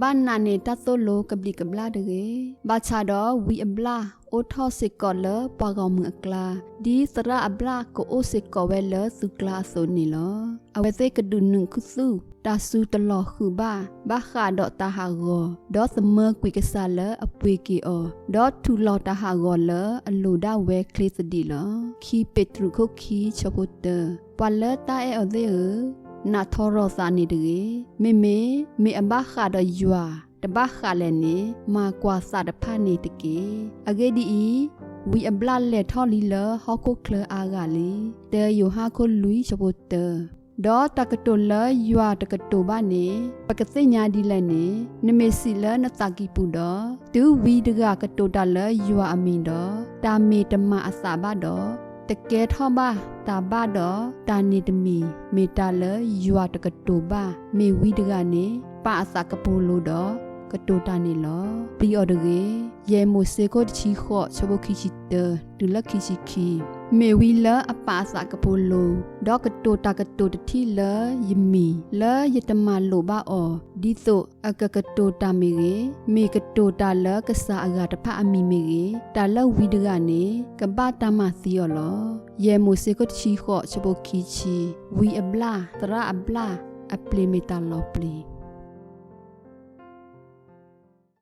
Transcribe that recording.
ဘာနာနေတတ်သိုလိုကပလီကပလာဒေဘာချာတော့ဝီအဘလာအိုထောစစ်ကောလပွားကောင်မအကလာဒီစရာအဘလာကိုအိုစစ်ကောဝဲလစုကလာဆိုနေလောအဝဲစေကဒုနုခုစုတာဆူတလောခုဘာဘာခါတော့တာဟာဂောဒေါ်သမကွေကဆာလအပွေကီအောဒေါ်ထူလောတာဟာဂောလအလူဒဝဲကလစ်ဒီလောခီပက်ထရုခုခီချပုတပွာလတာအဲအသေး နာထောရောစာနေတေမေမေမေအဘခါတော့ယွာတဘခါလည်းနေမာကွာစာတဖာနေတကေအဂေဒီဝီအဘလာလေထော်လီလဟောကိုကလအာဂါလီတေယိုဟာကိုလူီချပုတဒေါ်တကတိုလယွာတကတိုဘာနေပကသိညာဒီလည်းနေနမေစီလနတကီပူတော့ဒူဝီဒကကတိုတလယွာအမင်တော့တာမေတမအစာဘတော့ တကဲထောဘာတာဘတော့တာနေတမီမေတာလယွာတကတိုဘာမေဝီဒကနေပအစာကပူလို့တော့ကတိုတာနေလောပြီးအော်တကေယေမိုစေကိုချီခော့ချဘခိချီတဒူလခိချီခီ မေဝီလာအပါစာကပိုလိုဒေါကတိုတာကတိုတတိလာယမီလာယတမလိုဘာအောဒီဆိုအကကတိုတာမီရေမေကတိုတာလာကဆာအဂါတဖအမီမီရေတာလဝီဒကနေကပတာမစီယောလောယေမိုစေကိုချီခော့ချဘခိချီဝီအဘလာတရာအဘလာအပလီမီတာလောပလီ